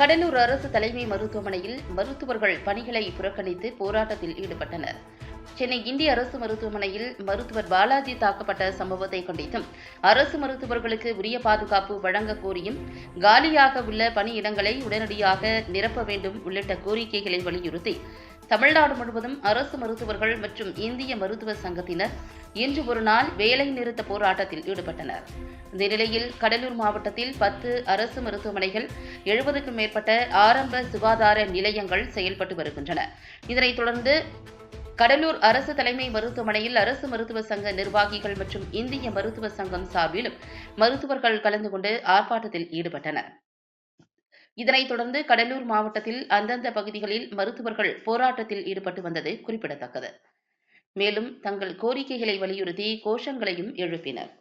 கடலூர் அரசு தலைமை மருத்துவமனையில் மருத்துவர்கள் பணிகளை புறக்கணித்து போராட்டத்தில் ஈடுபட்டனர். சென்னை இந்திய அரசு மருத்துவமனையில் மருத்துவர் பாலாஜி தாக்கப்பட்ட சம்பவத்தை கண்டித்தும் அரசு மருத்துவர்களுக்கு உரிய பாதுகாப்பு வழங்க கோரியும் காலியாக உள்ள பணியிடங்களை உடனடியாக நிரப்ப வேண்டும் உள்ளிட்ட கோரிக்கைகளை வலியுறுத்தி தமிழ்நாடு முழுவதும் அரசு மருத்துவர்கள் மற்றும் இந்திய மருத்துவ சங்கத்தினர் இன்று ஒரு நாள் வேலை நிறுத்த போராட்டத்தில் ஈடுபட்டனர். இந்த நிலையில் கடலூர் மாவட்டத்தில் பத்து அரசு மருத்துவமனைகள் எழுபதுக்கும் மேற்பட்ட ஆரம்ப சுகாதார நிலையங்கள் செயல்பட்டு வருகின்றன. இதனைத் தொடர்ந்து கடலூர் அரசு தலைமை மருத்துவமனையில் அரசு மருத்துவ சங்க நிர்வாகிகள் மற்றும் இந்திய மருத்துவ சங்கம் சார்பிலும் மருத்துவர்கள் கலந்து கொண்டு ஆர்ப்பாட்டத்தில் ஈடுபட்டனர். இதனைத் தொடர்ந்து கடலூர் மாவட்டத்தில் அந்தந்த பகுதிகளில் மருத்துவர்கள் போராட்டத்தில் ஈடுபட்டு வந்தது குறிப்பிடத்தக்கது. மேலும் தங்கள் கோரிக்கைகளை வலியுறுத்தி கோஷங்களையும் எழுப்பினர்.